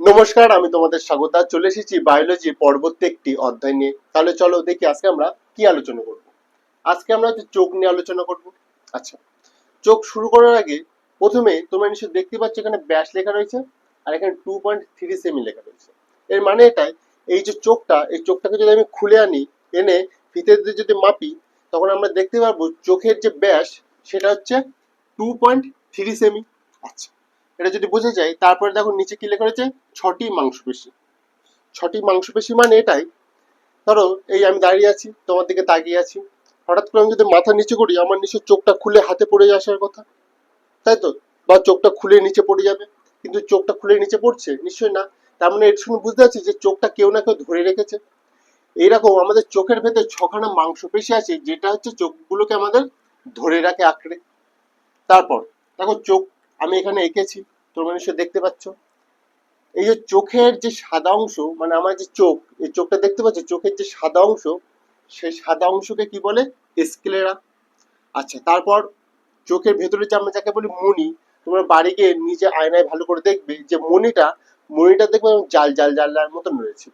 নমস্কার, আমি তোমাদের স্বাগত। চলে এসেছি বায়োলজি পরবর্তী একটি অধ্যায় নিয়ে। তাহলে চলো দেখি আজকে আমরা কি আলোচনা করব। আজকে আমরা হচ্ছে চোখ নিয়ে আলোচনা করব। আচ্ছা চোখ শুরু করার আগে প্রথমে তোমরা নিশ্চয়ই দেখতে পাচ্ছ এখানে ব্যাস লেখা রয়েছে আর এখানে টু পয়েন্ট থ্রি সেমি লেখা রয়েছে। এর মানে এটাই, এই যে চোখটা, এই চোখটাকে যদি আমি খুলে আনি, এনে ফিতে দিয়ে যদি মাপি, তখন আমরা দেখতে পারব চোখের যে ব্যাস, সেটা হচ্ছে টু পয়েন্ট থ্রি সেমি আচ্ছা এটা যদি বুঝে যাই, তারপরে দেখো নিচে কি লেখা রয়েছে? ছটি মাংসপেশি। ছটি মাংসপেশি মানে এটাই। ধরো, এই আমি দাঁড়িয়ে আছি, তোমার দিকে তাকিয়ে আছি। হঠাৎ করে আমি যদি মাথা নিচে করি, আমার নিচে চোখটা খুলে হাতে পড়ে আসার কথা। তাই তো? বা চোখটা খুলে নিচে পড়ে যাবে। কিন্তু চোখটা খুলে নিচে পড়ছে? নিশ্চয়ই না। তার মানে এর শুনে বুঝতে পারছি যে চোখটা কেউ না কেউ ধরে রেখেছে। এইরকম আমাদের চোখের ভেতর ছখানা মাংসপেশি আছে, যেটা হচ্ছে চোখগুলোকে আমাদের ধরে রাখে আঁকড়ে। তারপর, দেখো চোখ আমি এখানে এঁকেছি, তোমরা নিশ্চয়ই দেখতে পাচ্ছ। এই যে চোখের যে সাদা অংশ মানে আমার যে চোখ, এই চোখটা দেখতে পাচ্ছ? চোখের যে সাদা অংশ, সেই সাদা অংশকে কি বলে? স্ক্লেরা। আচ্ছা তারপর চোখের ভেতরে যে আমরা যাকে বলি মণি, তোমরা বাড়ি গিয়ে নিজে আয়নায় ভালো করে দেখবে যে মণিটা মণিটা দেখবে জাল জাল জাল জাল মতন রয়েছে।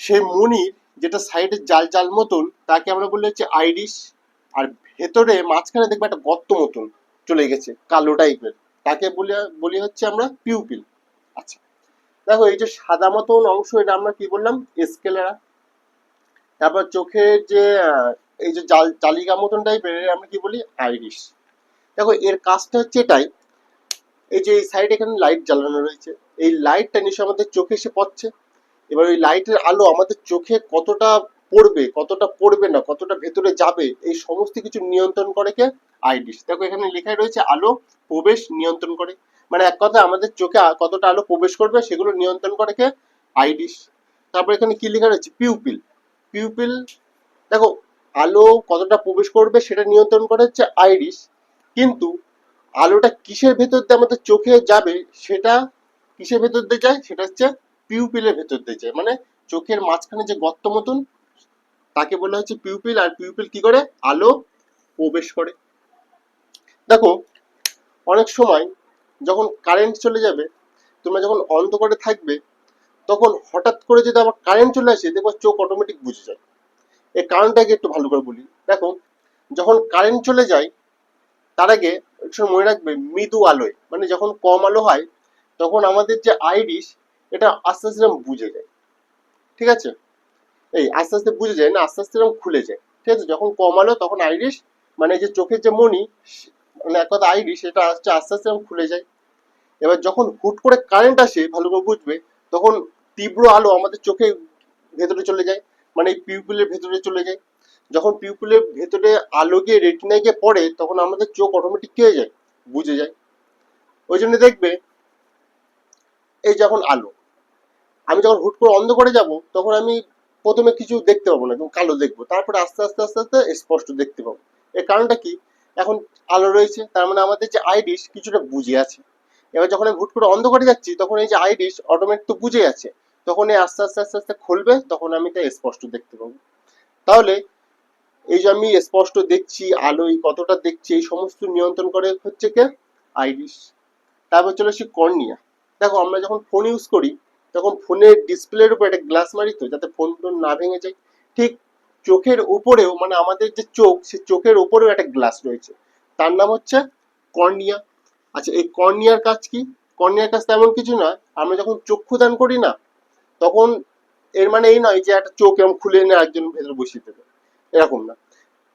সেই মণির যেটা সাইডে জাল জাল মতন, তাকে আমরা বলি হচ্ছে আইরিশ। আর ভেতরে মাঝখানে দেখবে একটা গর্ত মতন। চলে গেছে, কালো টাইপের তাকে বলি বলি হচ্ছে আমরা পিউপিল আচ্ছা দেখো এই যে সাদা মতন অংশ, এটা আমরা কি বললাম? স্কেলেরা তারপর চোখের যে এই যে জাল, জালিকা মতন টাইপের আমরা কি বলি? আইরিশ দেখো এর কাজটা হচ্ছে এটাই। এই যে এই সাইড এখানে লাইট জ্বালানো রয়েছে। এই লাইটটা নিশ্চয় আমাদের চোখে এসে পড়ছে। এবার ওই লাইটের আলো আমাদের চোখে কতটা পড়বে, কতটা পড়বে না, কতটা ভেতরে যাবে, এই সমস্ত কিছু নিয়ন্ত্রণ করে কে? আইডিস দেখো এখানে লেখাই রয়েছে, আলো প্রবেশ নিয়ন্ত্রণ করে। মানে এক কথা আমাদের চোখে কতটা আলো প্রবেশ করবে সেগুলো নিয়ন্ত্রণ করে কে? আইডিস তারপর এখানে কি লেখা রয়েছে? পিউপিল পিউপিল দেখো, আলো কতটা প্রবেশ করবে সেটা নিয়ন্ত্রণ করে হচ্ছে আইরিস কিন্তু আলোটা কিসের ভেতর দিয়ে আমাদের চোখে যাবে সেটা কিসের ভেতর দিয়ে যায়? সেটা হচ্ছে পিউপিলের ভেতর দিয়ে যায়। মানে চোখের মাঝখানে যে গর্ত মতন তাকে বলা হচ্ছে পিউপিল আর পিউপিল কি করে? আলো প্রবেশ করে। দেখো, অনেক সময় যখন কারেন্ট চলে যাবে, তোমরা যখন অন্ধকারে থাকবে, তখন হঠাৎ করে যদি আবার কারেন্ট চলে আসে, দেখবে চোখ অটোমেটিক বুঝে যায়। এই কারণটাকে একটু ভালো করে বলি। দেখো, যখন কারেন্ট চলে যায়, তার আগে একটু মনে রাখবে মৃদু আলোয়। মানে যখন কম আলো হয়, তখন আমাদের যে আইরিশ এটা আস্তে আস্তে বুঝে যায়। ঠিক আছে? এই আস্তে আস্তে বুঝে যায়, না, আস্তে আস্তে এরকম খুলে যায়। ঠিক আছে? যখন কম আলো, তখন আইরিশ মানে যে চোখের যে মনি মানে এক কথা আইরিশ, এটা আস্তে আস্তে আস্তে এরকম খুলে যায়। এবার যখন হুট করে কারেন্ট আসে, ভালো করে বুঝবে, তখন তীব্র আলো আমাদের চোখে ভেতরে চলে যায় মানে এই পিউপিলের ভেতরে চলে যায়। যখন পিউপিলের ভেতরে আলো গিয়ে রেটিনায় গিয়ে পড়ে, তখন আমাদের চোখ অটোমেটিক কি হয়ে যায়? বুঝে যায়। ওই জন্য দেখবে, এই যখন আলো, আমি যখন হুট করে অন্ধ করে যাব, তখন আমি প্রথমে কিছু দেখতে পাবো না কালো দেখব। তারপরে আস্তে আস্তে আস্তে আস্তে স্পষ্ট দেখতে পাবো। এর কারণটা কি? এখন আলো রয়েছে, তার মানে আমাদের যে আইডিস কিছুটা বুঝে আছে। এবার যখন আমি হুট করে অন্ধ করে যাচ্ছি, তখন এই যে আইডিস অটোমেটিক তো বুঝে আছে। তখন এই আস্তে আস্তে আস্তে আস্তে খুলবে, তখন আমি এটা স্পষ্ট দেখতে পাবো। তাহলে এই যে আমি স্পষ্ট দেখছি, আলোয় কতটা দেখছি, এই সমস্ত নিয়ন্ত্রণ করে হচ্ছে কে? আইরিস তারপর চলে আসি কর্নিয়া। দেখো আমরা যখন ফোন ইউজ করি তখন ফোনের ডিসপ্লের উপর একটা গ্লাস মারি তো, যাতে ফোন টোন না ভেঙে যায়। ঠিক চোখের উপরেও মানে আমাদের যে চোখ, সে চোখের উপরেও একটা গ্লাস রয়েছে। তার নাম হচ্ছে কর্নিয়া। আচ্ছা এই কর্নিয়ার কাজ কি? কর্নিয়ার কাজ তেমন কিছু নয় আমরা যখন চক্ষু দান করি না, তখন এর মানে এই নয় যে একটা চোখ এরকম খুলে এনে একজন ভেতরে বসিয়ে দেবে। এরকম না।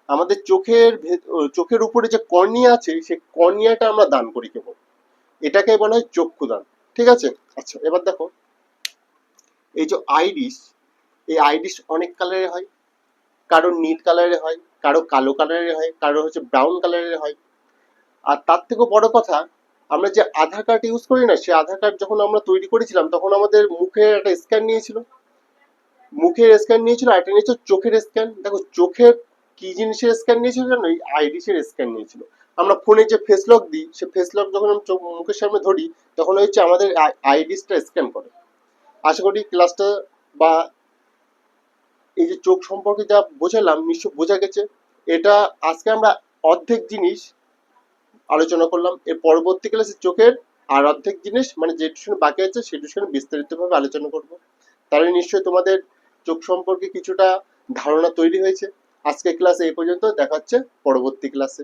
আমাদের চোখের চোখের উপরে যে কর্নিয়া আছে সেই কর্নিয়াটা আমরা দান করি কেবল। এটাকে বলা হয় চক্ষু দান ঠিক আছে? আচ্ছা এবার দেখো। এই যে আইরিশ এই আইরিশ অনেক কালারের হয়। কারও নীল কালারের হয়, কারও কালো কালারের হয়, কারও হচ্ছে ব্রাউন কালারের হয়। আর তার থেকেও বড় কথা, আমরা যে আধার কার্ড ইউজ করি না সেই আধার কার্ড যখন আমরা তৈরি করেছিলাম, তখন আমাদের মুখের একটা স্ক্যান নিয়েছিল। মুখের স্ক্যান নিয়েছিল আর এটা নিয়েছিল চোখের স্ক্যান দেখো, চোখের কি জিনিসের স্ক্যান নিয়েছিল জানো? এই আইরিশের স্ক্যান নিয়েছিল। আমরা ফোনে যে ফেস লক দিই, সে ফেস লক যখন আমি মুখের সামনে ধরি, তখন হচ্ছে আমাদের আইরিশটা স্ক্যান করে। আশা করি ক্লাসটা বা এই যে চোখ সম্পর্কে যা বোঝালাম নিশ্চয় বোঝা গেছে। এটা আজকে আমরা অর্ধেক জিনিস আলোচনা করলাম। এর পরবর্তী ক্লাসে চোখের আর অর্ধেক জিনিস মানে যে টিউশন বাকি আছে টিউশন বিস্তারিতভাবে আলোচনা করব। তাহলে নিশ্চয়ই তোমাদের চোখ সম্পর্কে কিছুটা ধারণা তৈরি হয়েছে। আজকে ক্লাস এই পর্যন্ত, দেখা হচ্ছে পরবর্তী ক্লাসে